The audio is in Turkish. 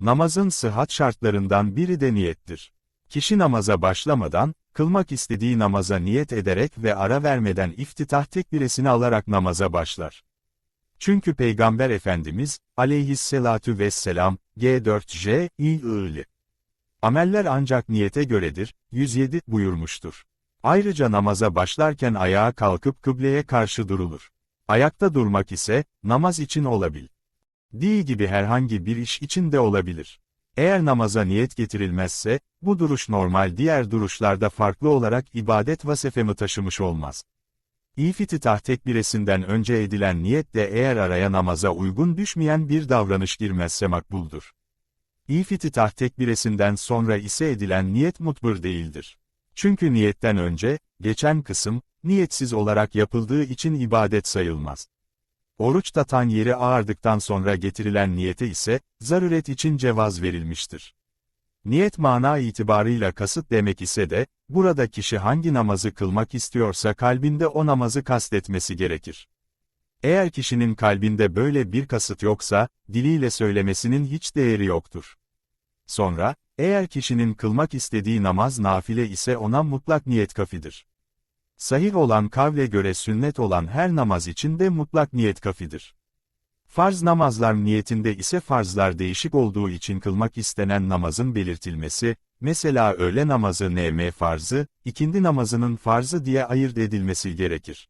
Namazın sıhhat şartlarından biri de niyettir. Kişi namaza başlamadan, kılmak istediği namaza niyet ederek ve ara vermeden iftitah tekbiresini alarak namaza başlar. Çünkü Peygamber Efendimiz, aleyhisselatu vesselam, G4J, İ'li. Ameller ancak niyete göredir, 107 buyurmuştur. Ayrıca namaza başlarken ayağa kalkıp kıbleye karşı durulur. Ayakta durmak ise, namaz için olabil. Değil gibi herhangi bir iş için de olabilir. Eğer namaza niyet getirilmezse, bu duruş normal diğer duruşlarda farklı olarak ibadet vasefemi taşımış olmaz. İfititah tekbiresinden önce edilen niyet de eğer araya namaza uygun düşmeyen bir davranış girmezse makbuldur. İfititah tekbiresinden sonra ise edilen niyet mutbur değildir. Çünkü niyetten önce, geçen kısım, niyetsiz olarak yapıldığı için ibadet sayılmaz. Oruç tatan yeri ağardıktan sonra getirilen niyete ise, zaruret için cevaz verilmiştir. Niyet mana itibarıyla kasıt demek ise de, burada kişi hangi namazı kılmak istiyorsa kalbinde o namazı kastetmesi gerekir. Eğer kişinin kalbinde böyle bir kasıt yoksa, diliyle söylemesinin hiç değeri yoktur. Sonra, eğer kişinin kılmak istediği namaz nafile ise ona mutlak niyet kafidir. Sahih olan kavle göre sünnet olan her namaz için de mutlak niyet kafidir. Farz namazlar niyetinde ise farzlar değişik olduğu için kılmak istenen namazın belirtilmesi, mesela öğle namazı nm farzı, ikindi namazının farzı diye ayırt edilmesi gerekir.